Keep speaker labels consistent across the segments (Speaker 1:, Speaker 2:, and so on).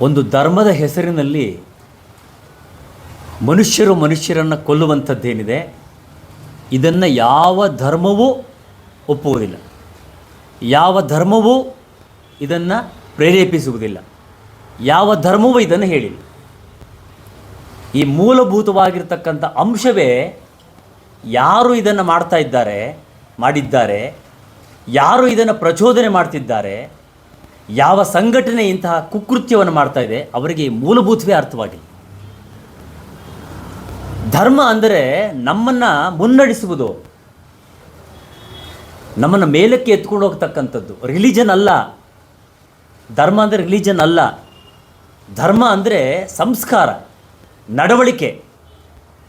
Speaker 1: ಒಂದು ಧರ್ಮದ ಹೆಸರಿನಲ್ಲಿ ಮನುಷ್ಯರು ಮನುಷ್ಯರನ್ನು ಕೊಲ್ಲುವಂಥದ್ದೇನಿದೆ, ಇದನ್ನು ಯಾವ ಧರ್ಮವೂ ಒಪ್ಪುವುದಿಲ್ಲ. ಯಾವ ಧರ್ಮವೂ ಇದನ್ನು ಪ್ರೇರೇಪಿಸುವುದಿಲ್ಲ. ಯಾವ ಧರ್ಮವೂ ಇದನ್ನು ಹೇಳಿಲ್ಲ. ಈ ಮೂಲಭೂತವಾಗಿರ್ತಕ್ಕಂಥ ಅಂಶವೇ ಯಾರು ಇದನ್ನು ಮಾಡ್ತಾ ಇದ್ದಾರೆ, ಮಾಡಿದ್ದಾರೆ, ಯಾರು ಇದನ್ನು ಪ್ರಚೋದನೆ ಮಾಡ್ತಿದ್ದಾರೆ ಯಾವ ಸಂಘಟನೆ ಇಂತಹ ಕುಕೃತ್ಯವನ್ನು ಮಾಡ್ತಾ ಇದೆ, ಅವರಿಗೆ ಮೂಲಭೂತವೇ ಅರ್ಥವಾಗಿಲ್ಲ. ಧರ್ಮ ಅಂದರೆ ನಮ್ಮನ್ನು ಮುನ್ನಡೆಸುವುದು. ನಮ್ಮನ್ನು ಮೇಲಕ್ಕೆ ಎತ್ಕೊಂಡು ಹೋಗ್ತಕ್ಕಂಥದ್ದು. ರಿಲಿಜನ್ ಅಲ್ಲ. ಧರ್ಮ ಅಂದರೆ ರಿಲಿಜನ್ ಅಲ್ಲ. ಧರ್ಮ ಅಂದರೆ ಸಂಸ್ಕಾರ, ನಡವಳಿಕೆ,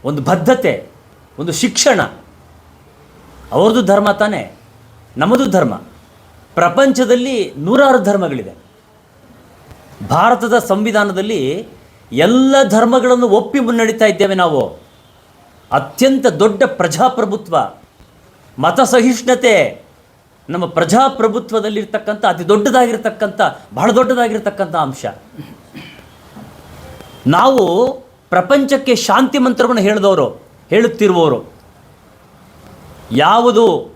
Speaker 1: ಒಂದು ಬದ್ಧತೆ, ಒಂದು ಶಿಕ್ಷಣ. ಅವ್ರದ್ದು ಧರ್ಮ ತಾನೇ, ನಮ್ಮದು ಧರ್ಮ. ಪ್ರಪಂಚದಲ್ಲಿ ನೂರಾರು ಧರ್ಮಗಳಿದೆ. ಭಾರತದ ಸಂವಿಧಾನದಲ್ಲಿ ಎಲ್ಲ ಧರ್ಮಗಳನ್ನು ಒಪ್ಪಿ ಮುನ್ನಡೀತಾ ಇದ್ದೇವೆ ನಾವು. ಅತ್ಯಂತ ದೊಡ್ಡ ಪ್ರಜಾಪ್ರಭುತ್ವ ಮತ ಸಹಿಷ್ಣುತೆ ನಮ್ಮ ಪ್ರಜಾಪ್ರಭುತ್ವದಲ್ಲಿರ್ತಕ್ಕಂಥ, ಅತಿ ದೊಡ್ಡದಾಗಿರ್ತಕ್ಕಂಥ, ಬಹಳ ದೊಡ್ಡದಾಗಿರ್ತಕ್ಕಂಥ ಅಂಶ. ನಾವು ಪ್ರಪಂಚಕ್ಕೆ ಶಾಂತಿ ಮಂತ್ರವನ್ನು ಹೇಳಿದವರು, ಹೇಳುತ್ತಿರುವವರು. ಯಾವುದು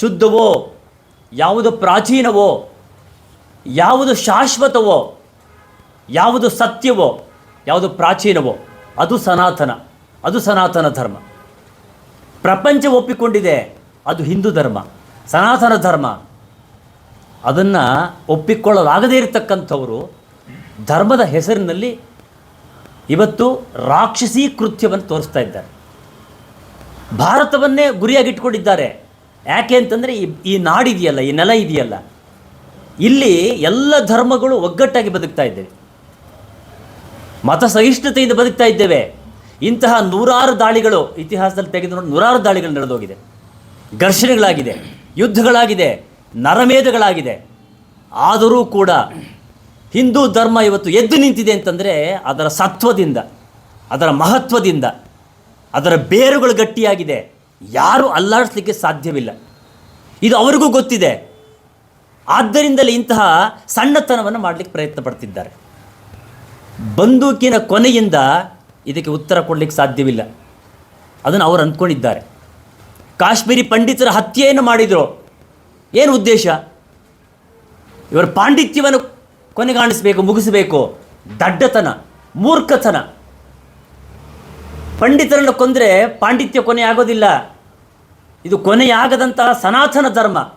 Speaker 1: ಶುದ್ಧವೋ ಯಾವುದು ಪ್ರಾಚೀನವೋ, ಯಾವುದು ಶಾಶ್ವತವೋ, ಯಾವುದು ಸತ್ಯವೋ, ಯಾವುದು ಪ್ರಾಚೀನವೋ, ಅದು ಸನಾತನ ಅದು ಸನಾತನ ಧರ್ಮ. ಪ್ರಪಂಚ ಒಪ್ಪಿಕೊಂಡಿದೆ, ಅದು ಹಿಂದೂ ಧರ್ಮ, ಸನಾತನ ಧರ್ಮ. ಅದನ್ನು ಒಪ್ಪಿಕೊಳ್ಳಲಾಗದೇ ಇರತಕ್ಕಂಥವರು ಧರ್ಮದ ಹೆಸರಿನಲ್ಲಿ ಇವತ್ತು ರಾಕ್ಷಸೀ ಕೃತ್ಯವನ್ನು ತೋರಿಸ್ತಾ ಇದ್ದಾರೆ. ಭಾರತವನ್ನೇ ಗುರಿಯಾಗಿಟ್ಕೊಂಡಿದ್ದಾರೆ ಯಾಕೆ ಅಂತಂದರೆ ಈ ಈ ನಾಡಿದೆಯಲ್ಲ, ಈ ನೆಲ ಇದೆಯಲ್ಲ. ಇಲ್ಲಿ ಎಲ್ಲ ಧರ್ಮಗಳು ಒಗ್ಗಟ್ಟಾಗಿ ಬದುಕ್ತಾ ಇದ್ದೇವೆ. ಮತ ಸಹಿಷ್ಣುತೆಯಿಂದ ಬದುಕ್ತಾ ಇದ್ದೇವೆ. ಇಂತಹ ನೂರಾರು ದಾಳಿಗಳು ಇತಿಹಾಸದಲ್ಲಿ ತೆಗೆದು ನೋಡಿ, ನೂರಾರು ದಾಳಿಗಳು ನಡೆದೋಗಿದೆ. ಘರ್ಷಣೆಗಳಾಗಿದೆ, ಯುದ್ಧಗಳಾಗಿದೆ, ನರಮೇಧಗಳಾಗಿದೆ. ಆದರೂ ಕೂಡ ಹಿಂದೂ ಧರ್ಮ ಇವತ್ತು ಎದ್ದು ನಿಂತಿದೆ ಅಂತಂದರೆ ಅದರ ಸತ್ವದಿಂದ, ಅದರ ಮಹತ್ವದಿಂದ, ಅದರ ಬೇರುಗಳು ಗಟ್ಟಿಯಾಗಿದೆ. ಯಾರೂ ಅಲ್ಲಾಡಿಸ್ಲಿಕ್ಕೆ ಸಾಧ್ಯವಿಲ್ಲ. ಇದು ಅವರಿಗೂ ಗೊತ್ತಿದೆ. ಆದ್ದರಿಂದಲೇ ಇಂತಹ ಸಣ್ಣತನವನ್ನು ಮಾಡಲಿಕ್ಕೆ ಪ್ರಯತ್ನ ಪಡ್ತಿದ್ದಾರೆ. ಬಂದೂಕಿನ ಕೊನೆಯಿಂದ ಇದಕ್ಕೆ ಉತ್ತರ ಕೊಡಲಿಕ್ಕೆ ಸಾಧ್ಯವಿಲ್ಲ. ಅದನ್ನು ಅವರು ಅಂದ್ಕೊಂಡಿದ್ದಾರೆ. ಕಾಶ್ಮೀರಿ ಪಂಡಿತರ ಹತ್ಯೆಯನ್ನು ಮಾಡಿದರು. ಏನು ಉದ್ದೇಶ? ಇವರ ಪಾಂಡಿತ್ಯವನ್ನು ಕೊನೆಗಾಣಿಸಬೇಕು, ಮುಗಿಸಬೇಕು. ದಡ್ಡತನ, ಮೂರ್ಖತನ. ಪಂಡಿತರನ್ನು ಕೊಂದರೆ ಪಾಂಡಿತ್ಯ ಕೊನೆ ಆಗೋದಿಲ್ಲ. ಇದು ಕೊನೆಯಾಗದಂತಹ ಸನಾತನ ಧರ್ಮ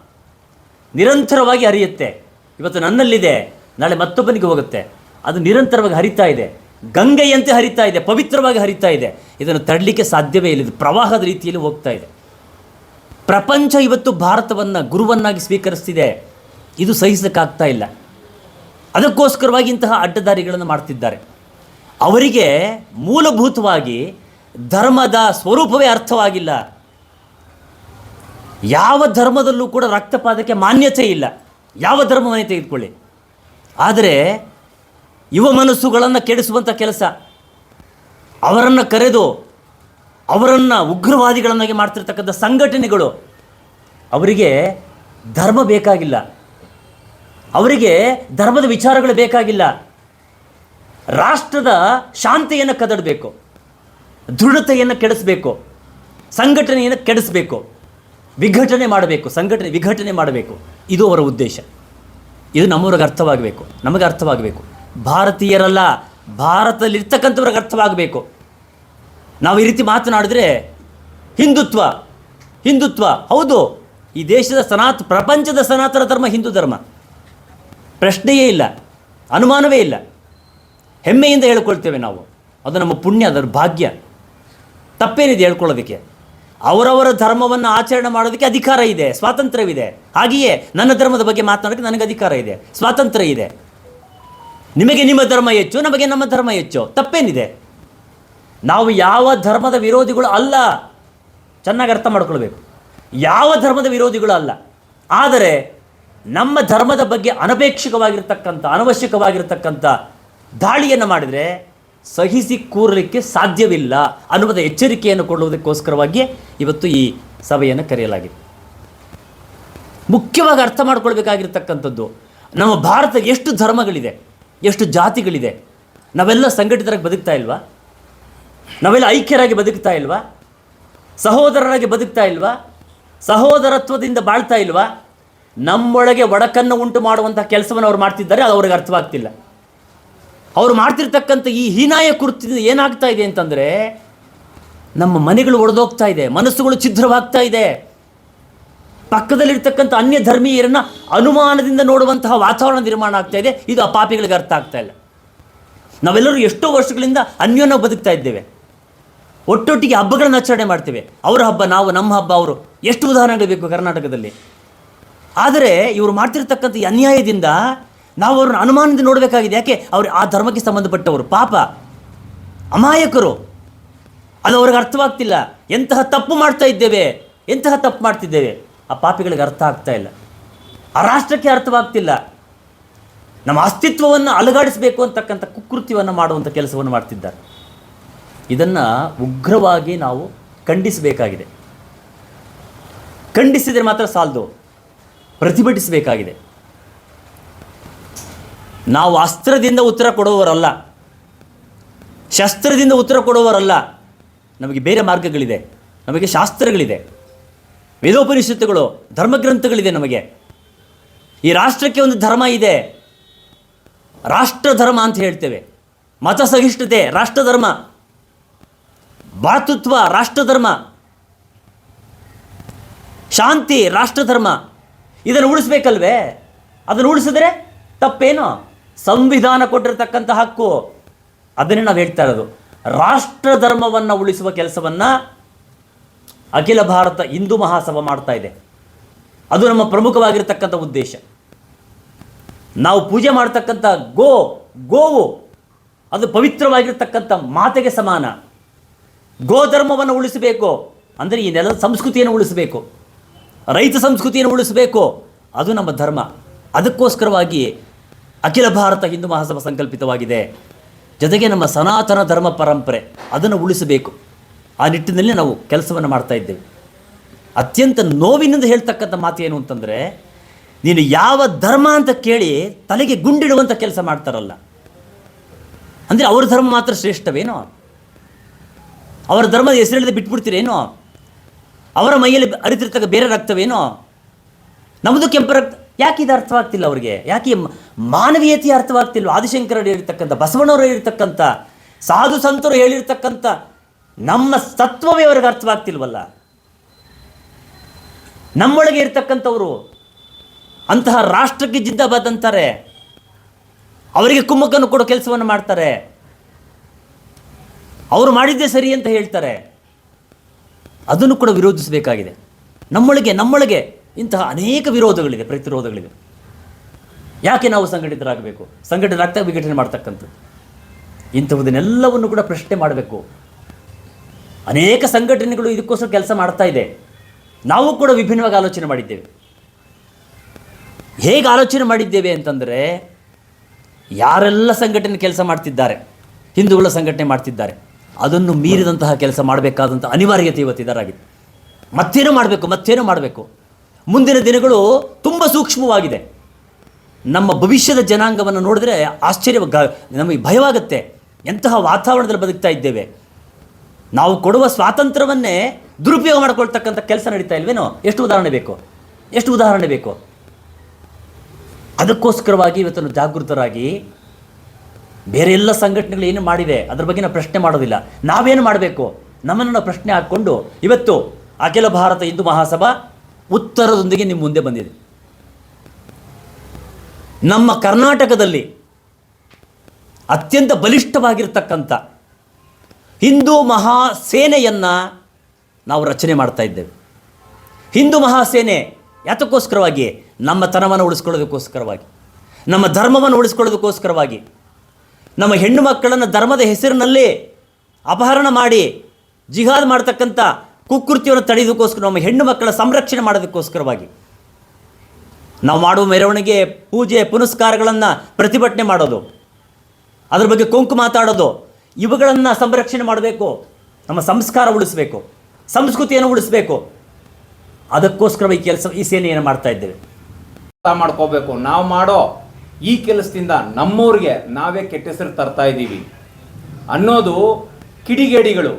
Speaker 1: ನಿರಂತರವಾಗಿ ಹರಿಯುತ್ತೆ. ಇವತ್ತು ನನ್ನಲ್ಲಿದೆ, ನಾಳೆ ಮತ್ತೊಬ್ಬನಿಗೆ ಹೋಗುತ್ತೆ. ಅದು ನಿರಂತರವಾಗಿ ಹರಿತಾ ಇದೆ. ಗಂಗೆಯಂತೆ ಹರಿತಾ ಇದೆ, ಪವಿತ್ರವಾಗಿ ಹರಿತಾ ಇದೆ. ಇದನ್ನು ತಡಲಿಕ್ಕೆ ಸಾಧ್ಯವೇ ಇಲ್ಲ. ಇದು ಪ್ರವಾಹದ ರೀತಿಯಲ್ಲಿ ಹೋಗ್ತಾ ಇದೆ. ಪ್ರಪಂಚ ಇವತ್ತು ಭಾರತವನ್ನು ಗುರುವನ್ನಾಗಿ ಸ್ವೀಕರಿಸ್ತಿದೆ. ಇದು ಸಹಿಸಕ್ಕಾಗ್ತಾ ಇಲ್ಲ. ಅದಕ್ಕೋಸ್ಕರವಾಗಿ ಇಂತಹ ಅಡ್ಡದಾರಿಗಳನ್ನು ಮಾಡ್ತಿದ್ದಾರೆ. ಅವರಿಗೆ ಮೂಲಭೂತವಾಗಿ ಧರ್ಮದ ಸ್ವರೂಪವೇ ಅರ್ಥವಾಗಿಲ್ಲ. ಯಾವ ಧರ್ಮದಲ್ಲೂ ಕೂಡ ರಕ್ತಪಾತಕ್ಕೆ ಮಾನ್ಯತೆ ಇಲ್ಲ. ಯಾವ ಧರ್ಮವನ್ನೇ ತೆಗೆದುಕೊಳ್ಳಿ. ಆದರೆ ಯುವ ಮನಸ್ಸುಗಳನ್ನು ಕೆಡಿಸುವಂಥ ಕೆಲಸ. ಅವರನ್ನು ಕರೆದು ಅವರನ್ನು ಉಗ್ರವಾದಿಗಳನ್ನಾಗಿ ಮಾಡ್ತಿರ್ತಕ್ಕಂಥ ಸಂಘಟನೆಗಳು ಅವರಿಗೆ ಧರ್ಮ ಬೇಕಾಗಿಲ್ಲ. ಅವರಿಗೆ ಧರ್ಮದ ವಿಚಾರಗಳು ಬೇಕಾಗಿಲ್ಲ. ರಾಷ್ಟ್ರದ ಶಾಂತಿಯನ್ನು ಕದಡಬೇಕು. ದೃಢತೆಯನ್ನು ಕೆಡಿಸಬೇಕು, ಸಂಘಟನೆಯನ್ನು ಕೆಡಿಸಬೇಕು, ವಿಘಟನೆ ಮಾಡಬೇಕು, ಸಂಘಟನೆ, ವಿಘಟನೆ ಮಾಡಬೇಕು. ಇದು ಅವರ ಉದ್ದೇಶ. ಇದು ನಮ್ಮವ್ರಿಗೆ ಅರ್ಥವಾಗಬೇಕು, ನಮಗೆ ಅರ್ಥವಾಗಬೇಕು. ಭಾರತೀಯರಲ್ಲ, ಭಾರತದಲ್ಲಿರ್ತಕ್ಕಂಥವ್ರಿಗೆ ಅರ್ಥವಾಗಬೇಕು. ನಾವು ಈ ರೀತಿ ಮಾತನಾಡಿದ್ರೆ ಹಿಂದುತ್ವ ಹಿಂದುತ್ವ, ಹೌದು, ಈ ದೇಶದ ಸನಾತ, ಪ್ರಪಂಚದ ಸನಾತನ ಧರ್ಮ ಹಿಂದೂ ಧರ್ಮ. ಪ್ರಶ್ನೆಯೇ ಇಲ್ಲ, ಅನುಮಾನವೇ ಇಲ್ಲ. ಹೆಮ್ಮೆಯಿಂದ ಹೇಳ್ಕೊಳ್ತೇವೆ ನಾವು. ಅದು ನಮ್ಮ ಪುಣ್ಯ, ಅದರ ಭಾಗ್ಯ. ತಪ್ಪೇನಿದೆ ಹೇಳ್ಕೊಳ್ಳೋದಕ್ಕೆ? ಅವರವರ ಧರ್ಮವನ್ನು ಆಚರಣೆ ಮಾಡೋದಕ್ಕೆ ಅಧಿಕಾರ ಇದೆ, ಸ್ವಾತಂತ್ರ್ಯವಿದೆ. ಹಾಗೆಯೇ ನನ್ನ ಧರ್ಮದ ಬಗ್ಗೆ ಮಾತನಾಡೋಕ್ಕೆ ನನಗೆ ಅಧಿಕಾರ ಇದೆ, ಸ್ವಾತಂತ್ರ್ಯ ಇದೆ. ನಿಮಗೆ ನಿಮ್ಮ ಧರ್ಮ ಹೆಚ್ಚು, ನಮಗೆ ನಮ್ಮ ಧರ್ಮ ಹೆಚ್ಚು. ತಪ್ಪೇನಿದೆ? ನಾವು ಯಾವ ಧರ್ಮದ ವಿರೋಧಿಗಳು ಅಲ್ಲ. ಚೆನ್ನಾಗಿ ಅರ್ಥ ಮಾಡ್ಕೊಳ್ಬೇಕು. ಯಾವ ಧರ್ಮದ ವಿರೋಧಿಗಳು ಅಲ್ಲ. ಆದರೆ ನಮ್ಮ ಧರ್ಮದ ಬಗ್ಗೆ ಅನಪೇಕ್ಷಿಕವಾಗಿರ್ತಕ್ಕಂಥ, ಅನವಶ್ಯಕವಾಗಿರ್ತಕ್ಕಂಥ ದಾಳಿಯನ್ನು ಮಾಡಿದರೆ ಸಹಿಸಿ ಕೂರಲಿಕ್ಕೆ ಸಾಧ್ಯವಿಲ್ಲ ಅನ್ನುವುದ ಎಚ್ಚರಿಕೆಯನ್ನು ಕೊಡುವುದಕ್ಕೋಸ್ಕರವಾಗಿಯೇ ಇವತ್ತು ಈ ಸಭೆಯನ್ನು ಕರೆಯಲಾಗಿದೆ. ಮುಖ್ಯವಾಗಿ ಅರ್ಥ ಮಾಡ್ಕೊಳ್ಬೇಕಾಗಿರ್ತಕ್ಕಂಥದ್ದು, ನಮ್ಮ ಭಾರತ ಎಷ್ಟು ಧರ್ಮಗಳಿದೆ, ಎಷ್ಟು ಜಾತಿಗಳಿದೆ, ನಾವೆಲ್ಲ ಸಂಘಟಿತರಾಗಿ ಬದುಕ್ತಾ ಇಲ್ವಾ? ನಾವೆಲ್ಲ ಐಕ್ಯರಾಗಿ ಬದುಕ್ತಾ ಇಲ್ವಾ? ಸಹೋದರರಾಗಿ ಬದುಕ್ತಾ ಇಲ್ವಾ? ಸಹೋದರತ್ವದಿಂದ ಬಾಳ್ತಾ ಇಲ್ವಾ? ನಮ್ಮೊಳಗೆ ಒಡಕನ್ನು ಉಂಟು ಮಾಡುವಂಥ ಕೆಲಸವನ್ನು ಅವ್ರು ಮಾಡ್ತಿದ್ದಾರೆ, ಅದು ಅವ್ರಿಗೆ ಅರ್ಥವಾಗ್ತಿಲ್ಲ. ಅವ್ರು ಮಾಡ್ತಿರ್ತಕ್ಕಂಥ ಈ ಹೀನಾಯ ಕೃತ್ಯದಿಂದ ಏನಾಗ್ತಾ ಇದೆ ಅಂತಂದರೆ, ನಮ್ಮ ಮನೆಗಳು ಒಡೆದೋಗ್ತಾ ಇದೆ, ಮನಸ್ಸುಗಳು ಛಿದ್ರವಾಗ್ತಾ ಇದೆ. ಪಕ್ಕದಲ್ಲಿರ್ತಕ್ಕಂಥ ಅನ್ಯ ಧರ್ಮೀಯರನ್ನು ಅನುಮಾನದಿಂದ ನೋಡುವಂತಹ ವಾತಾವರಣ ನಿರ್ಮಾಣ ಆಗ್ತಾ ಇದೆ. ಇದು ಆ ಪಾಪಿಗಳಿಗೆ ಅರ್ಥ ಆಗ್ತಾ ಇಲ್ಲ. ನಾವೆಲ್ಲರೂ ಎಷ್ಟೋ ವರ್ಷಗಳಿಂದ ಅನ್ಯೋನ್ಯ ಬದುಕ್ತಾ ಇದ್ದೇವೆ. ಒಟ್ಟೊಟ್ಟಿಗೆ ಹಬ್ಬಗಳನ್ನು ಆಚರಣೆ ಮಾಡ್ತೇವೆ. ಅವರ ಹಬ್ಬ, ನಾವು, ನಮ್ಮ ಹಬ್ಬ, ಅವರು. ಎಷ್ಟು ಉದಾಹರಣೆಗಳು ಬೇಕು ಕರ್ನಾಟಕದಲ್ಲಿ. ಆದರೆ ಇವರು ಮಾಡ್ತಿರ್ತಕ್ಕಂಥ ಅನ್ಯಾಯದಿಂದ ನಾವು ಅವ್ರನ್ನ ಅನುಮಾನದಿಂದ ನೋಡಬೇಕಾಗಿದೆ. ಯಾಕೆ? ಅವರು ಆ ಧರ್ಮಕ್ಕೆ ಸಂಬಂಧಪಟ್ಟವರು. ಪಾಪ. ಅಮಾಯಕರು. ಅದು ಅವ್ರಿಗೆ ಅರ್ಥವಾಗ್ತಿಲ್ಲ. ಎಂತಹ ತಪ್ಪು ಮಾಡ್ತಾ ಇದ್ದೇವೆ. ಎಂತಹ ತಪ್ಪು ಮಾಡ್ತಿದ್ದೇವೆ. ಆ ಪಾಪಿಗಳಿಗೆ ಅರ್ಥ ಆಗ್ತಾ ಇಲ್ಲ. ಆ ರಾಷ್ಟ್ರಕ್ಕೆ ಅರ್ಥವಾಗ್ತಿಲ್ಲ. ನಮ್ಮ ಅಸ್ತಿತ್ವವನ್ನು ಅಲುಗಾಡಿಸಬೇಕು ಅಂತಕ್ಕಂಥ ಕುಕೃತ್ಯವನ್ನು ಮಾಡುವಂಥ ಕೆಲಸವನ್ನು ಮಾಡ್ತಿದ್ದಾರೆ. ಇದನ್ನು ಉಗ್ರವಾಗಿ ನಾವು ಖಂಡಿಸಬೇಕಾಗಿದೆ. ಖಂಡಿಸಿದರೆ ಮಾತ್ರ ಸಾಲದು. ಪ್ರತಿಭಟಿಸಬೇಕಾಗಿದೆ. ನಾವು ಅಸ್ತ್ರದಿಂದ ಉತ್ತರ ಕೊಡುವವರಲ್ಲ. ಶಸ್ತ್ರದಿಂದ ಉತ್ತರ ಕೊಡುವವರಲ್ಲ. ನಮಗೆ ಬೇರೆ ಮಾರ್ಗಗಳಿದೆ. ನಮಗೆ ಶಾಸ್ತ್ರಗಳಿದೆ. ವೇದೋಪನಿಷತ್ತುಗಳು, ಧರ್ಮಗ್ರಂಥಗಳಿದೆ ನಮಗೆ. ಈ ರಾಷ್ಟ್ರಕ್ಕೆ ಒಂದು ಧರ್ಮ ಇದೆ. ರಾಷ್ಟ್ರ ಧರ್ಮ ಅಂತ ಹೇಳ್ತೇವೆ. ಮತ ಸಹಿಷ್ಣುತೆ ರಾಷ್ಟ್ರಧರ್ಮ. ಭಾತೃತ್ವ, ರಾಷ್ಟ್ರಧರ್ಮ. ಶಾಂತಿ, ರಾಷ್ಟ್ರಧರ್ಮ. ಇದನ್ನು ಉಳಿಸ್ಬೇಕಲ್ವೇ? ಅದನ್ನು ಉಳಿಸಿದ್ರೆ ತಪ್ಪೇನು? ಸಂವಿಧಾನ ಕೊಟ್ಟಿರತಕ್ಕಂಥ ಹಕ್ಕು. ಅದನ್ನೇ ನಾವು ಹೇಳ್ತಾ ಇರೋದು. ರಾಷ್ಟ್ರ ಧರ್ಮವನ್ನು ಉಳಿಸುವ ಕೆಲಸವನ್ನು ಅಖಿಲ ಭಾರತ ಹಿಂದೂ ಮಹಾಸಭಾ ಮಾಡ್ತಾ ಇದೆ. ಅದು ನಮ್ಮ ಪ್ರಮುಖವಾಗಿರ್ತಕ್ಕಂಥ ಉದ್ದೇಶ. ನಾವು ಪೂಜೆ ಮಾಡ್ತಕ್ಕಂಥ ಗೋ, ಗೋವು, ಅದು ಪವಿತ್ರವಾಗಿರ್ತಕ್ಕಂಥ ಮಾತೆಗೆ ಸಮಾನ. ಗೋ ಧರ್ಮವನ್ನು ಉಳಿಸಬೇಕು. ಅಂದರೆ ಈ ನೆಲದ ಸಂಸ್ಕೃತಿಯನ್ನು ಉಳಿಸಬೇಕು. ರೈತ ಸಂಸ್ಕೃತಿಯನ್ನು ಉಳಿಸಬೇಕು. ಅದು ನಮ್ಮ ಧರ್ಮ. ಅದಕ್ಕೋಸ್ಕರವಾಗಿ ಅಖಿಲ ಭಾರತ ಹಿಂದೂ ಮಹಾಸಭಾ ಸಂಕಲ್ಪಿತವಾಗಿದೆ. ಜೊತೆಗೆ ನಮ್ಮ ಸನಾತನ ಧರ್ಮ ಪರಂಪರೆ, ಅದನ್ನು ಉಳಿಸಬೇಕು. ಆ ನಿಟ್ಟಿನಲ್ಲಿ ನಾವು ಕೆಲಸವನ್ನು ಮಾಡ್ತಾ ಇದ್ದೇವೆ. ಅತ್ಯಂತ ನೋವಿನಿಂದ ಹೇಳ್ತಕ್ಕಂಥ ಮಾತು ಏನು ಅಂತಂದರೆ, ನೀನು ಯಾವ ಧರ್ಮ ಅಂತ ಕೇಳಿ ತಲೆಗೆ ಗುಂಡಿಡುವಂಥ ಕೆಲಸ ಮಾಡ್ತಾರಲ್ಲ. ಅಂದರೆ ಅವ್ರ ಧರ್ಮ ಮಾತ್ರ ಶ್ರೇಷ್ಠವೇನೋ? ಅವರ ಧರ್ಮದ ಹೆಸರಿಲ್ಲದೆ ಬಿಟ್ಬಿಡ್ತೀರೇನೋ? ಅವರ ಮೈಯಲ್ಲಿ ಅರಿತಿರ್ತಕ್ಕ ಬೇರೆ ರಕ್ತವೇನೋ? ನಮ್ಮದು ಕೆಂಪು ರಕ್ತ ಯಾಕೆ ಇದು ಅರ್ಥವಾಗ್ತಿಲ್ಲ ಅವ್ರಿಗೆ? ಯಾಕೆ ಮಾನವೀಯತೆ ಮಾನವೀಯತೆಯ ಅರ್ಥವಾಗ್ತಿಲ್ಲ? ಆದಿಶಂಕರರು ಹೇಳಿರ್ತಕ್ಕಂಥ, ಬಸವಣ್ಣವರು ಹೇಳಿರ್ತಕ್ಕಂಥ, ಸಾಧು ಸಂತರು ಹೇಳಿರ್ತಕ್ಕಂಥ, ನಮ್ಮ ಸತ್ವವೇ ಅವ್ರಿಗೆ ಅರ್ಥವಾಗ್ತಿಲ್ವಲ್ಲ? ನಮ್ಮೊಳಗೆ ಇರ್ತಕ್ಕಂಥವರು ಅಂತಹ ರಾಷ್ಟ್ರಕ್ಕೆ ಜಿದ್ದ ಅವರಿಗೆ ಕುಮ್ಮಕ್ಕನ್ನು ಕೊಡೋ ಕೆಲಸವನ್ನು ಮಾಡ್ತಾರೆ. ಅವರು ಮಾಡಿದ್ದೇ ಸರಿ ಅಂತ ಹೇಳ್ತಾರೆ. ಅದನ್ನು ಕೂಡ ವಿರೋಧಿಸಬೇಕಾಗಿದೆ. ನಮ್ಮೊಳಗೆ ನಮ್ಮೊಳಗೆ ಇಂತಹ ಅನೇಕ ವಿರೋಧಗಳಿದೆ ಪ್ರತಿರೋಧಗಳಿದೆ ಯಾಕೆ ನಾವು ಸಂಘಟಿತರಾಗಬೇಕು? ಸಂಘಟಿತರಾಗ್ತಾ ವಿಘಟನೆ ಮಾಡ್ತಕ್ಕಂಥದ್ದು. ಇಂಥವುದನ್ನೆಲ್ಲವನ್ನು ಕೂಡ ಪ್ರಶ್ನೆ ಮಾಡಬೇಕು. ಅನೇಕ ಸಂಘಟನೆಗಳು ಇದಕ್ಕೋಸ್ಕರ ಕೆಲಸ ಮಾಡ್ತಾ ಇದೆ. ನಾವು ಕೂಡ ವಿಭಿನ್ನವಾಗಿ ಆಲೋಚನೆ ಮಾಡಿದ್ದೇವೆ. ಹೇಗೆ ಆಲೋಚನೆ ಮಾಡಿದ್ದೇವೆ ಅಂತಂದರೆ, ಯಾರೆಲ್ಲ ಸಂಘಟನೆ ಕೆಲಸ ಮಾಡ್ತಿದ್ದಾರೆ, ಹಿಂದೂಗಳ ಸಂಘಟನೆ ಮಾಡ್ತಿದ್ದಾರೆ, ಅದನ್ನು ಮೀರಿದಂತಹ ಕೆಲಸ ಮಾಡಬೇಕಾದಂಥ ಅನಿವಾರ್ಯತೆ ಇವತ್ತಿದ್ದಾರಾಗಿತ್ತು ಮತ್ತೇನೋ ಮಾಡಬೇಕು, ಮತ್ತೇನು ಮಾಡಬೇಕು? ಮುಂದಿನ ದಿನಗಳು ತುಂಬ ಸೂಕ್ಷ್ಮವಾಗಿದೆ. ನಮ್ಮ ಭವಿಷ್ಯದ ಜನಾಂಗವನ್ನು ನೋಡಿದ್ರೆ ಆಶ್ಚರ್ಯ ನಮಗೆ ಭಯವಾಗುತ್ತೆ. ಎಂತಹ ವಾತಾವರಣದಲ್ಲಿ ಬದುಕ್ತಾ ಇದ್ದೇವೆ. ನಾವು ಕೊಡುವ ಸ್ವಾತಂತ್ರ್ಯವನ್ನೇ ದುರುಪಯೋಗ ಮಾಡ್ಕೊಳ್ತಕ್ಕಂಥ ಕೆಲಸ ನಡೀತಾ ಇಲ್ವೇನೋ? ಎಷ್ಟು ಉದಾಹರಣೆ ಬೇಕು? ಎಷ್ಟು ಉದಾಹರಣೆ ಬೇಕು? ಅದಕ್ಕೋಸ್ಕರವಾಗಿ ಇವತ್ತನ್ನು ಜಾಗೃತರಾಗಿ ಬೇರೆ ಎಲ್ಲ ಸಂಘಟನೆಗಳು ಏನು ಮಾಡಿವೆ? ಅದ್ರ ಬಗ್ಗೆ ನಾವು ಪ್ರಶ್ನೆ ಮಾಡೋದಿಲ್ಲ. ನಾವೇನು ಮಾಡಬೇಕು? ನಮ್ಮನ್ನು ಪ್ರಶ್ನೆ ಹಾಕ್ಕೊಂಡು ಇವತ್ತು ಅಖಿಲ ಭಾರತ ಹಿಂದೂ ಮಹಾಸಭಾ ಉತ್ತರದೊಂದಿಗೆ ನಿಮ್ಮ ಮುಂದೆ ಬಂದಿದೆ. ನಮ್ಮ ಕರ್ನಾಟಕದಲ್ಲಿ ಅತ್ಯಂತ ಬಲಿಷ್ಠವಾಗಿರ್ತಕ್ಕಂಥ ಹಿಂದೂ ಮಹಾಸೇನೆಯನ್ನು ನಾವು ರಚನೆ ಮಾಡ್ತಾ ಇದ್ದೇವೆ. ಹಿಂದೂ ಮಹಾಸೇನೆ ಯಾತಕ್ಕೋಸ್ಕರವಾಗಿ? ನಮ್ಮ ತನವನ್ನು ಉಳಿಸ್ಕೊಳ್ಳೋದಕ್ಕೋಸ್ಕರವಾಗಿ. ನಮ್ಮ ಧರ್ಮವನ್ನು ಉಳಿಸ್ಕೊಳ್ಳೋದಕ್ಕೋಸ್ಕರವಾಗಿ. ನಮ್ಮ ಹೆಣ್ಣು ಮಕ್ಕಳನ್ನು ಧರ್ಮದ ಹೆಸರಿನಲ್ಲಿ ಅಪಹರಣ ಮಾಡಿ ಜಿಹಾದ್ ಮಾಡ್ತಕ್ಕಂಥ ಕುಕೃತ್ಯವನ್ನು ತಡೆಯೋದಕ್ಕೋಸ್ಕರ ನಮ್ಮ ಹೆಣ್ಣು ಮಕ್ಕಳ ಸಂರಕ್ಷಣೆ ಮಾಡೋದಕ್ಕೋಸ್ಕರವಾಗಿ. ನಾವು ಮಾಡುವ ಮೆರವಣಿಗೆ, ಪೂಜೆ, ಪುನಸ್ಕಾರಗಳನ್ನು ಪ್ರತಿಭಟನೆ ಮಾಡೋದು, ಅದ್ರ ಬಗ್ಗೆ ಕೊಂಕು ಮಾತಾಡೋದು, ಇವುಗಳನ್ನು ಸಂರಕ್ಷಣೆ ಮಾಡಬೇಕು, ನಮ್ಮ ಸಂಸ್ಕಾರ ಉಳಿಸಬೇಕು, ಸಂಸ್ಕೃತಿಯನ್ನು ಉಳಿಸಬೇಕು. ಅದಕ್ಕೋಸ್ಕರ ಈ ಕೆಲಸ, ಈ ಸೇನೆಯನ್ನು ಮಾಡ್ತಾ ಇದ್ದೇವೆ.
Speaker 2: ಮಾಡ್ಕೋಬೇಕು. ನಾವು ಮಾಡೋ ಈ ಕೆಲಸದಿಂದ ನಮ್ಮವ್ರಿಗೆ ನಾವೇ ಕೆಟ್ಟ ಹೆಸರು ತರ್ತಾ ಇದ್ದೀವಿ ಅನ್ನೋದು ಕಿಡಿಗೇಡಿಗಳು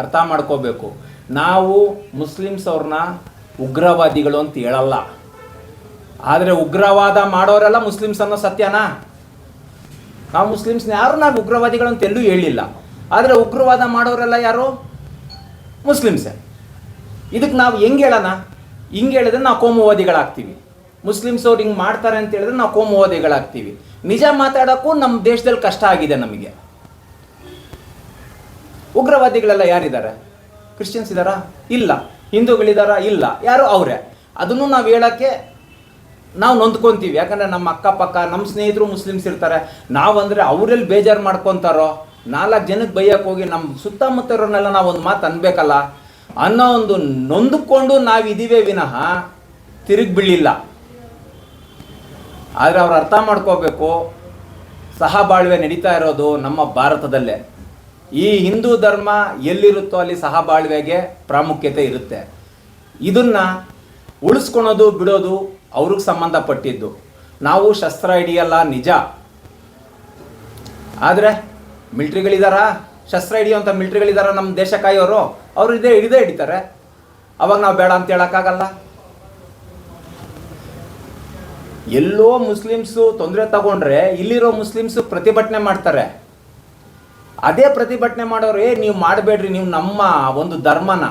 Speaker 2: ಅರ್ಥ ಮಾಡ್ಕೋಬೇಕು. ನಾವು ಮುಸ್ಲಿಮ್ಸ್ ಅವ್ರನ್ನ ಉಗ್ರವಾದಿಗಳು ಅಂತ ಹೇಳಲ್ಲ. ಆದರೆ ಉಗ್ರವಾದ ಮಾಡೋರೆಲ್ಲ ಮುಸ್ಲಿಮ್ಸ್ ಅನ್ನೋ ಸತ್ಯನಾ? ನಾವು ಮುಸ್ಲಿಮ್ಸ್ನ ಯಾರು ನಾವು ಉಗ್ರವಾದಿಗಳು ಅಂತ ಎಲ್ಲೂ ಹೇಳಿಲ್ಲ. ಆದರೆ ಉಗ್ರವಾದ ಮಾಡೋರೆಲ್ಲ ಯಾರು? ಮುಸ್ಲಿಮ್ಸೇ. ಇದಕ್ಕೆ ನಾವು ಹೆಂಗೆ ಹೇಳೋಣ? ಹಿಂಗೆ ಹೇಳಿದ್ರೆ ನಾವು ಕೋಮುವಾದಿಗಳಾಗ್ತೀವಿ. ಮುಸ್ಲಿಮ್ಸ್ ಅವ್ರು ಹಿಂಗೆ ಮಾಡ್ತಾರೆ ಅಂತ ಹೇಳಿದ್ರೆ ನಾವು ಕೋಮುವಾದಿಗಳಾಗ್ತೀವಿ. ನಿಜ ಮಾತಾಡೋಕ್ಕೂ ನಮ್ಮ ದೇಶದಲ್ಲಿ ಕಷ್ಟ ಆಗಿದೆ ನಮಗೆ. ಉಗ್ರವಾದಿಗಳೆಲ್ಲ ಯಾರಿದ್ದಾರೆ? ಕ್ರಿಶ್ಚಿಯನ್ಸ್ ಇದ್ದಾರಾ? ಇಲ್ಲ. ಹಿಂದೂಗಳಿದ್ದಾರಾ? ಇಲ್ಲ. ಯಾರು ಅವರೇ. ಅದನ್ನು ನಾವು ಹೇಳೋಕ್ಕೆ ನಾವು ನೊಂದ್ಕೊಂತೀವಿ. ಯಾಕಂದರೆ ನಮ್ಮ ಅಕ್ಕಪಕ್ಕ ನಮ್ಮ ಸ್ನೇಹಿತರು ಮುಸ್ಲಿಮ್ಸ್ ಇರ್ತಾರೆ. ನಾವಂದರೆ ಅವರೆಲ್ಲಿ ಬೇಜಾರು ಮಾಡ್ಕೊತಾರೋ? ನಾಲ್ಕು ಜನಕ್ಕೆ ಬೈಯಕ್ಕೆ ಹೋಗಿ ನಮ್ಮ ಸುತ್ತಮುತ್ತ ಇರೋರನ್ನೆಲ್ಲ ನಾವು ಒಂದು ಮಾತು ಅನ್ಬೇಕಲ್ಲ? ಅನ್ನೋ ಒಂದು ನೊಂದುಕೊಂಡು ನಾವಿದ್ದೀವೇ ವಿನಃ ತಿರುಗಿ ಬೀಳಿಲ್ಲ. ಆದರೆ ಅವ್ರು ಅರ್ಥ ಮಾಡ್ಕೋಬೇಕು. ಸಹಬಾಳ್ವೆ ನಡೀತಾ ಇರೋದು ನಮ್ಮ ಭಾರತದಲ್ಲೇ. ಈ ಹಿಂದೂ ಧರ್ಮ ಎಲ್ಲಿರುತ್ತೋ ಅಲ್ಲಿ ಸಹಬಾಳ್ವೆಗೆ ಪ್ರಾಮುಖ್ಯತೆ ಇರುತ್ತೆ. ಇದನ್ನ ಉಳಿಸ್ಕೊಳೋದು, ಬಿಡೋದು ಅವ್ರಿಗೆ ಸಂಬಂಧಪಟ್ಟಿದ್ದು. ನಾವು ಶಸ್ತ್ರ ಹಿಡಿಯಲ್ಲ, ನಿಜ. ಆದರೆ ಮಿಲ್ಟ್ರಿಗಳಿದಾರಾ? ಶಸ್ತ್ರ ಹಿಡಿಯುವಂಥ ಮಿಲ್ಟ್ರಿಗಳಿದಾರ ನಮ್ಮ ದೇಶ ಕಾಯೋರು ಅವರು ಇದೇ ಹಿಡಿದೇ ಹಿಡಿತಾರೆ. ಅವಾಗ ನಾವು ಬೇಡ ಅಂತ ಹೇಳೋಕ್ಕಾಗಲ್ಲ. ಎಲ್ಲೋ ಮುಸ್ಲಿಮ್ಸು ತೊಂದರೆ ತಗೊಂಡ್ರೆ ಇಲ್ಲಿರೋ ಮುಸ್ಲಿಮ್ಸು ಪ್ರತಿಭಟನೆ ಮಾಡ್ತಾರೆ. ಅದೇ ಪ್ರತಿಭಟನೆ ಮಾಡೋರು, ಏ, ನೀವು ಮಾಡಬೇಡ್ರಿ, ನೀವು ನಮ್ಮ ಒಂದು ಧರ್ಮನ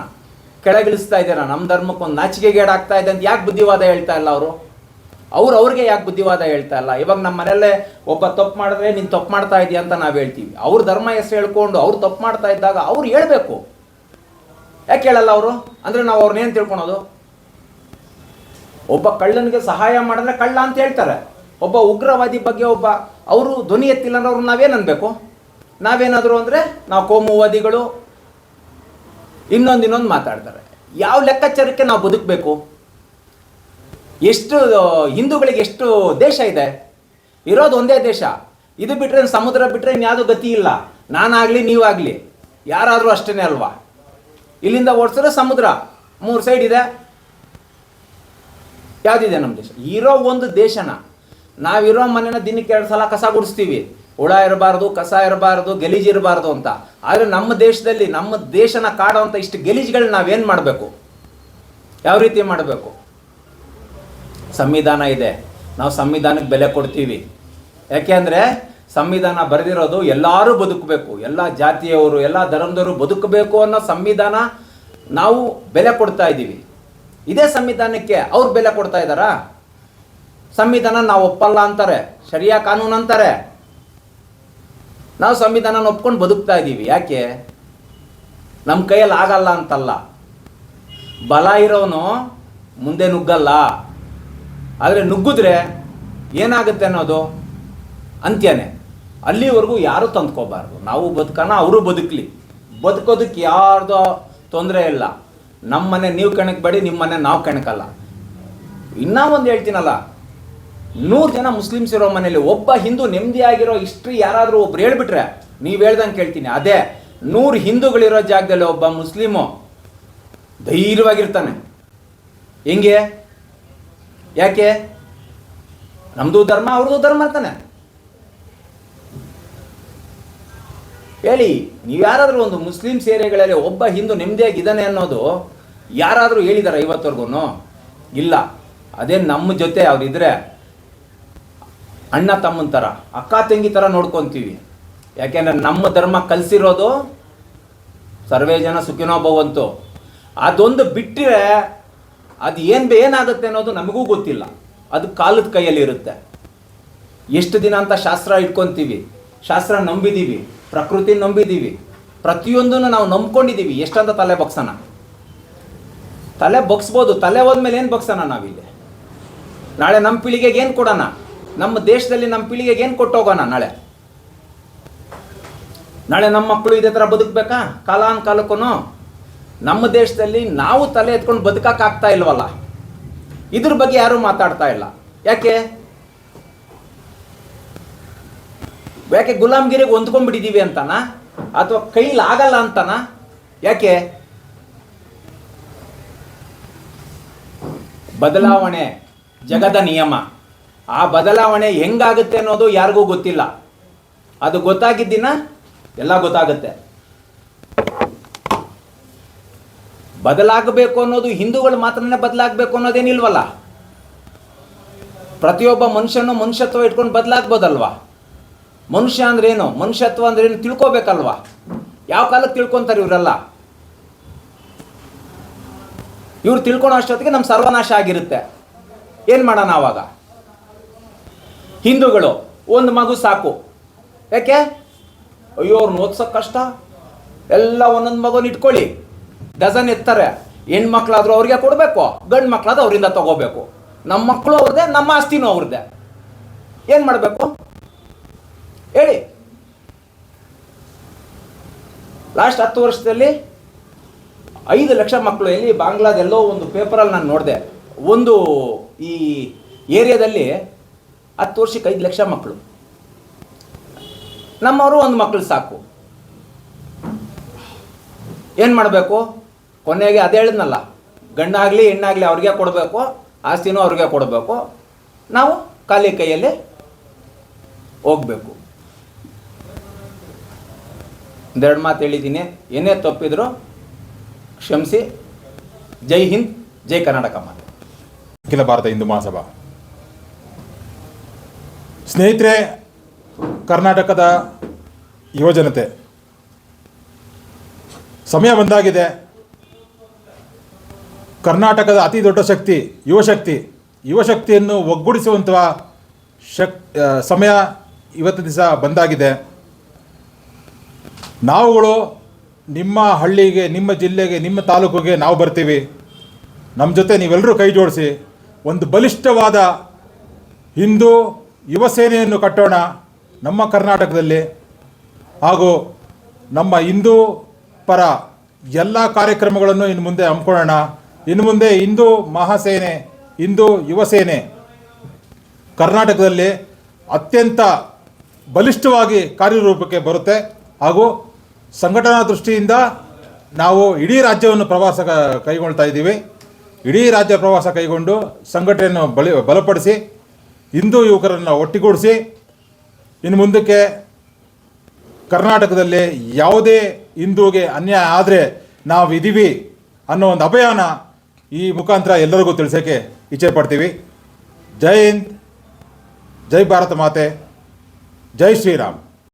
Speaker 2: ಕೆಳಗಿಳಿಸ್ತಾ ಇದ್ದೀರಾ, ನಮ್ಮ ಧರ್ಮಕ್ಕೊಂದು ನಾಚಿಕೆಗೇಡಾಗ್ತಾ ಇದೆ ಅಂತ ಯಾಕೆ ಬುದ್ಧಿವಾದ ಹೇಳ್ತಾ ಇಲ್ಲ ಅವರು? ಅವ್ರು ಅವ್ರಿಗೆ ಯಾಕೆ ಬುದ್ಧಿವಾದ ಹೇಳ್ತಾ ಇಲ್ಲ? ಇವಾಗ ನಮ್ಮ ಮನೆಯಲ್ಲೇ ಒಬ್ಬ ತಪ್ಪು ಮಾಡಿದ್ರೆ, ನೀನು ತಪ್ಪು ಮಾಡ್ತಾ ಇದೀಯ ಅಂತ ನಾವು ಹೇಳ್ತೀವಿ. ಅವ್ರ ಧರ್ಮ ಹೆಸರು ಹೇಳ್ಕೊಂಡು ಅವ್ರು ತಪ್ಪು ಮಾಡ್ತಾ ಇದ್ದಾಗ ಅವ್ರು ಹೇಳಬೇಕು. ಯಾಕೆ ಹೇಳಲ್ಲ ಅವರು? ಅಂದರೆ ನಾವು ಅವ್ರನ್ನೇನು ತಿಳ್ಕೊಳೋದು? ಒಬ್ಬ ಕಳ್ಳನಿಗೆ ಸಹಾಯ ಮಾಡಿದ್ರೆ ಕಳ್ಳ ಅಂತ ಹೇಳ್ತಾರೆ. ಒಬ್ಬ ಉಗ್ರವಾದಿ ಬಗ್ಗೆ ಒಬ್ಬ, ಅವರು ಧ್ವನಿ ಎತ್ತಿಲ್ಲ ಅಂದ್ರೆ ಅವ್ರನ್ನ ನಾವೇನು ಅನ್ಬೇಕು? ನಾವೇನಾದರೂ ಅಂದರೆ ನಾವು ಕೋಮುವಾದಿಗಳು, ಇನ್ನೊಂದು ಇನ್ನೊಂದು ಮಾತಾಡ್ತಾರೆ. ಯಾವ ಲೆಕ್ಕಾಚಾರಕ್ಕೆ ನಾವು ಬದುಕಬೇಕು? ಎಷ್ಟು ಹಿಂದೂಗಳಿಗೆ ಎಷ್ಟು ದೇಶ ಇದೆ? ಇರೋದು ಒಂದೇ ದೇಶ. ಇದು ಬಿಟ್ಟರೆ ಸಮುದ್ರ ಬಿಟ್ಟರೆ ಇನ್ಯಾವುದೂ ಗತಿ ಇಲ್ಲ. ನಾನಾಗಲಿ, ನೀವಾಗಲಿ. ಯಾರಾದರೂ ಅಷ್ಟೇ ಅಲ್ವಾ? ಇಲ್ಲಿಂದ ಓಡಿಸಿದ್ರೆ ಸಮುದ್ರ. ಮೂರು ಸೈಡ್ ಇದೆ. ಯಾವುದಿದೆ ನಮ್ಮ ದೇಶ? ಇರೋ ಒಂದು ದೇಶನ. ನಾವಿರೋ ಮನೇನ ದಿನಕ್ಕೆ ಎರಡು ಸಲ ಕಸ ಗುಡಿಸ್ತೀವಿ. ಹುಳ ಇರಬಾರ್ದು, ಕಸ ಇರಬಾರ್ದು, ಗಲೀಜು ಇರಬಾರ್ದು ಅಂತ. ಆದರೆ ನಮ್ಮ ದೇಶದಲ್ಲಿ, ನಮ್ಮ ದೇಶನ ಕಾಡುವಂಥ ಇಷ್ಟು ಗಲೀಜುಗಳನ್ನ ನಾವೇನು ಮಾಡಬೇಕು? ಯಾವ ರೀತಿ ಮಾಡಬೇಕು? ಸಂವಿಧಾನ ಇದೆ. ನಾವು ಸಂವಿಧಾನಕ್ಕೆ ಬೆಲೆ ಕೊಡ್ತೀವಿ. ಯಾಕೆಂದರೆ ಸಂವಿಧಾನ ಬರೆದಿರೋದು ಎಲ್ಲರೂ ಬದುಕಬೇಕು. ಎಲ್ಲ ಜಾತಿಯವರು, ಎಲ್ಲ ಧರ್ಮದವರು ಬದುಕಬೇಕು ಅನ್ನೋ ಸಂವಿಧಾನ ನಾವು ಬೆಲೆ ಕೊಡ್ತಾ ಇದ್ದೀವಿ. ಇದೇ ಸಂವಿಧಾನಕ್ಕೆ ಅವ್ರು ಬೆಲೆ ಕೊಡ್ತಾ ಇದ್ದಾರಾ? ಸಂವಿಧಾನ ನಾವು ಒಪ್ಪಲ್ಲ ಅಂತಾರೆ. ಶರಿಯಾ ಕಾನೂನು ಅಂತಾರೆ. ನಾವು ಸಂವಿಧಾನ ಒಪ್ಕೊಂಡು ಬದುಕ್ತಾ ಇದ್ದೀವಿ ಯಾಕೆ? ನಮ್ಮ ಕೈಯಲ್ಲಿ ಆಗಲ್ಲ ಅಂತಲ್ಲ. ಬಲ ಇರೋನು ಮುಂದೆ ನುಗ್ಗಲ್ಲ. ಆದರೆ ನುಗ್ಗಿದ್ರೆ ಏನಾಗುತ್ತೆ ಅನ್ನೋದು? ಅಂತ್ಯನೇ. ಅಲ್ಲಿವರೆಗೂ ಯಾರು ತಂದ್ಕೋಬಾರ್ದು. ನಾವು ಬದುಕೋಣ ಅವರು ಬದುಕಲಿ. ಬದುಕೋದಕ್ಕೆ ಯಾರ್ದು ತೊಂದರೆ ಇಲ್ಲ. ನಮ್ಮ ಮನೆ ನೀವು ಕಣಕ್ಬೇಡಿ ನಿಮ್ಮ ಮನೆ ನಾವು ಕಣಕಲ್ಲ. ಇನ್ನೂ ಒಂದು ಹೇಳ್ತೀನಲ್ಲ ನೂರು ಜನ ಮುಸ್ಲಿಮ್ಸ್ ಇರೋ ಮನೇಲಿ ಒಬ್ಬ ಹಿಂದೂ ನೆಮ್ಮದಿಯಾಗಿರೋ ಹಿಸ್ಟ್ರಿ ಯಾರಾದರೂ ಒಬ್ರು ಹೇಳ್ಬಿಟ್ರೆ, ನೀವು ಹೇಳ್ದಂಗೆ ಕೇಳ್ತೀನಿ. ಅದೇ, ನೂರು ಹಿಂದೂಗಳಿರೋ ಜಾಗದಲ್ಲಿ ಒಬ್ಬ ಮುಸ್ಲಿಮು ಧೈರ್ಯವಾಗಿರ್ತಾನೆ. ಹೆಂಗೆ? ಯಾಕೆ? ನಮ್ಮದು ಧರ್ಮ, ಅವ್ರದ್ದು ಧರ್ಮ ಅಂತಾನೆ. ಹೇಳಿ, ನೀವು ಯಾರಾದರೂ ಒಂದು ಮುಸ್ಲಿಮ್ಸ್ ಏರಿಯಾಗಳಲ್ಲಿ ಒಬ್ಬ ಹಿಂದೂ ನೆಮ್ಮದಿಯಾಗಿದ್ದಾನೆ ಅನ್ನೋದು ಯಾರಾದರೂ ಹೇಳಿದಾರ ಇವತ್ತವರೆಗೂ ಇಲ್ಲ. ಅದೇ ನಮ್ಮ ಜೊತೆ ಅವ್ರಿದ್ರೆ ಅಣ್ಣ ತಮ್ಮನ ಥರ ಅಕ್ಕ ತಂಗಿ ಥರ ನೋಡ್ಕೊತೀವಿ. ಯಾಕೆಂದರೆ ನಮ್ಮ ಧರ್ಮ ಕಲಿಸಿರೋದು ಸರ್ವೇ ಜನ ಸುಖಿನೋ ಭವಂತು. ಅದೊಂದು ಬಿಟ್ಟರೆ ಅದು ಏನು ಏನಾಗುತ್ತೆ ಅನ್ನೋದು ನಮಗೂ ಗೊತ್ತಿಲ್ಲ. ಅದು ಕಾಲದ ಕೈಯಲ್ಲಿ ಇರುತ್ತೆ ಎಷ್ಟು ದಿನ ಅಂತ ಶಾಸ್ತ್ರ ಇಟ್ಕೊತೀವಿ. ಶಾಸ್ತ್ರ ನಂಬಿದ್ದೀವಿ ಪ್ರಕೃತಿ ನಂಬಿದ್ದೀವಿ ಪ್ರತಿಯೊಂದನ್ನು ನಾವು ನಂಬ್ಕೊಂಡಿದ್ದೀವಿ ಎಷ್ಟಂತ ತಲೆ ಬಗ್ಸೋಣ. ತಲೆ ಬಗ್ಸ್ಬೋದು. ತಲೆ ಹೋದ್ಮೇಲೆ ಏನು ಬಗ್ಸೋಣ ನಾವಿಲ್ಲಿ? ನಾಳೆ ನಮ್ಮ ಪೀಳಿಗೆಗೆ ಏನು ಕೊಡೋಣ? ನಮ್ಮ ದೇಶದಲ್ಲಿ ನಮ್ಮ ಪೀಳಿಗೆಗೆ ಏನು ಕೊಟ್ಟೋಗೋಣ ನಾಳೆ? ನಾಳೆ ನಮ್ಮ ಮಕ್ಕಳು ಇದೇ ಥರ ಬದುಕಬೇಕಾ? ಕಾಲಾನ್ ಕಾಲಕ್ಕೂ ನಮ್ಮ ದೇಶದಲ್ಲಿ ನಾವು ತಲೆ ಎತ್ಕೊಂಡು ಬದುಕಕ್ಕಾಗ್ತಾ ಇಲ್ವಲ್ಲ? ಇದ್ರ ಬಗ್ಗೆ ಯಾರೂ ಮಾತಾಡ್ತಾ ಇಲ್ಲ. ಯಾಕೆ? ಯಾಕೆ ಗುಲಾಮ್ಗಿರಿಗೆ ಹೊಂದ್ಕೊಂಡ್ಬಿಟ್ಟಿದ್ದೀವಿ ಅಂತಾನ? ಅಥವಾ ಕೈಲಾಗಲ್ಲ ಅಂತಾನ? ಯಾಕೆ? ಬದಲಾವಣೆ, ಜಗದ ನಿಯಮ. ಆ ಬದಲಾವಣೆ ಹೆಂಗಾಗುತ್ತೆ ಅನ್ನೋದು ಯಾರಿಗೂ ಗೊತ್ತಿಲ್ಲ. ಅದು ಗೊತ್ತಾಗಿದ್ದಿನ ಎಲ್ಲ ಗೊತ್ತಾಗುತ್ತೆ. ಬದಲಾಗಬೇಕು ಅನ್ನೋದು ಹಿಂದೂಗಳು ಮಾತ್ರನೇ ಬದಲಾಗಬೇಕು ಅನ್ನೋದೇನಿಲ್ವಲ್ಲ? ಪ್ರತಿಯೊಬ್ಬ ಮನುಷ್ಯನು ಮನುಷ್ಯತ್ವ ಇಟ್ಕೊಂಡು ಬದಲಾಗ್ಬೋದಲ್ವಾ? ಮನುಷ್ಯ ಅಂದ್ರೇನು? ಮನುಷ್ಯತ್ವ ಅಂದ್ರೇನು ತಿಳ್ಕೊಬೇಕಲ್ವಾ? ಯಾವ ಕಾಲಕ್ಕೆ ತಿಳ್ಕೊಂತಾರೆ ಇವರೆಲ್ಲ? ಇವ್ರು ತಿಳ್ಕೊಳೋ ಅಷ್ಟೊತ್ತಿಗೆ ನಮ್ಮ ಸರ್ವನಾಶ ಆಗಿರುತ್ತೆ. ಏನು ಮಾಡೋಣ ಆವಾಗ? ಹಿಂದೂಗಳು, ಒಂದು ಮಗು ಸಾಕು. ಯಾಕೆ? ಅಯ್ಯೋ ಅವ್ರನ್ನ ಓದ್ಸೋಕೆ ಕಷ್ಟ. ಎಲ್ಲ ಒಂದೊಂದು ಮಗುನ ಇಟ್ಕೊಳ್ಳಿ. ಡಜನ್ ಎತ್ತಾರೆ. ಹೆಣ್ಮಕ್ಳಾದ್ರೂ ಅವ್ರಿಗೆ ಕೊಡಬೇಕು ಗಂಡು ಮಕ್ಕಳಾದರೂ ಅವರಿಂದ ತಗೋಬೇಕು. ನಮ್ಮ ಮಕ್ಕಳು ಅವ್ರದ್ದೇ ನಮ್ಮ ಆಸ್ತಿನೂ ಅವ್ರದ್ದೇ ಏನು ಮಾಡಬೇಕು? ಹೇಳಿ. ಲಾಸ್ಟ್ ಹತ್ತು ವರ್ಷದಲ್ಲಿ ಐದು ಲಕ್ಷ ಮಕ್ಕಳು ಎಲ್ಲಿ ಬಾಂಗ್ಲಾದೆಲ್ಲೋ ಒಂದು ಪೇಪರಲ್ಲಿ ನಾನು ನೋಡಿದೆ. ಒಂದು ಈ ಏರಿಯಾದಲ್ಲಿ ಹತ್ತು ವರ್ಷಕ್ಕೆ ಐದು ಲಕ್ಷ ಮಕ್ಕಳು. ನಮ್ಮವರು ಒಂದು ಮಕ್ಕಳು ಸಾಕು. ಏನು ಮಾಡಬೇಕು? ಕೊನೆಗೆ ಅದೇ ಹೇಳಿದ್ನಲ್ಲ, ಗಂಡಾಗಲಿ ಹೆಣ್ಣಾಗಲಿ ಅವ್ರಿಗೆ ಕೊಡಬೇಕು, ಆಸ್ತಿನೂ ಅವ್ರಿಗೆ ಕೊಡಬೇಕು. ನಾವು ಖಾಲಿ ಕೈಯಲ್ಲಿ ಹೋಗಬೇಕು. ಒಂದೆರಡು ಮಾತು ಹೇಳಿದ್ದೀನಿ. ಏನೇ ತಪ್ಪಿದ್ರು ಕ್ಷಮಿಸಿ. ಜೈ ಹಿಂದ್, ಜೈ ಕರ್ನಾಟಕ ಮಾತೆ.
Speaker 3: ಅಖಿಲ ಭಾರತ ಹಿಂದೂ ಮಹಾಸಭಾ. ಸ್ನೇಹಿತರೆ, ಕರ್ನಾಟಕದ ಯುವಜನತೆ, ಸಮಯ ಬಂದಾಗಿದೆ. ಕರ್ನಾಟಕದ ಅತಿ ದೊಡ್ಡ ಶಕ್ತಿ ಯುವಶಕ್ತಿ ಯುವಶಕ್ತಿಯನ್ನು ಒಗ್ಗೂಡಿಸುವಂಥ ಶಕ್ ಸಮಯ ಇವತ್ತು ದಿವಸ ಬಂದಾಗಿದೆ. ನಾವುಗಳು ನಿಮ್ಮ ಹಳ್ಳಿಗೆ, ನಿಮ್ಮ ಜಿಲ್ಲೆಗೆ, ನಿಮ್ಮ ತಾಲೂಕಿಗೆ ನಾವು ಬರ್ತೀವಿ. ನಮ್ಮ ಜೊತೆ ನೀವೆಲ್ಲರೂ ಕೈ ಜೋಡಿಸಿ, ಒಂದು ಬಲಿಷ್ಠವಾದ ಹಿಂದೂ ಯುವ ಸೇನೆಯನ್ನು ಕಟ್ಟೋಣ ನಮ್ಮ ಕರ್ನಾಟಕದಲ್ಲಿ ಹಾಗೂ ನಮ್ಮ ಹಿಂದೂ ಪರ ಎಲ್ಲ ಕಾರ್ಯಕ್ರಮಗಳನ್ನು ಇನ್ನು ಮುಂದೆ ಹಮ್ಮಿಕೊಳ್ಳೋಣ. ಇನ್ನು ಮುಂದೆ ಹಿಂದೂ ಮಹಾಸೇನೆ, ಹಿಂದೂ ಯುವ ಸೇನೆ ಕರ್ನಾಟಕದಲ್ಲಿ ಅತ್ಯಂತ ಬಲಿಷ್ಠವಾಗಿ ಕಾರ್ಯರೂಪಕ್ಕೆ ಬರುತ್ತೆ. ಹಾಗೂ ಸಂಘಟನಾ ದೃಷ್ಟಿಯಿಂದ ನಾವು ಇಡೀ ರಾಜ್ಯವನ್ನು ಪ್ರವಾಸ ಕೈಗೊಳ್ತಾ ಇದ್ದೀವಿ. ಇಡೀ ರಾಜ್ಯ ಪ್ರವಾಸ ಕೈಗೊಂಡು ಸಂಘಟನೆಯನ್ನು ಬಲಿ, ಬಲಪಡಿಸಿ ಹಿಂದೂ ಯುವಕರನ್ನು ಒಟ್ಟಿಗೂಡಿಸಿ ಇನ್ನು ಮುಂದಕ್ಕೆ ಕರ್ನಾಟಕದಲ್ಲಿ ಯಾವುದೇ ಹಿಂದೂಗೆ ಅನ್ಯಾಯ ಆದರೆ ನಾವು ಇದ್ದೀವಿ ಅನ್ನೋ ಒಂದು ಅಭಯಾನ ಈ ಮುಖಾಂತರ ಎಲ್ಲರಿಗೂ ತಿಳಿಸೋಕ್ಕೆ ಇಚ್ಛೆ ಪಡ್ತೀವಿ. ಜೈ ಹಿಂದ್, ಜೈ ಭಾರತ ಮಾತೆ, ಜೈ ಶ್ರೀರಾಮ್.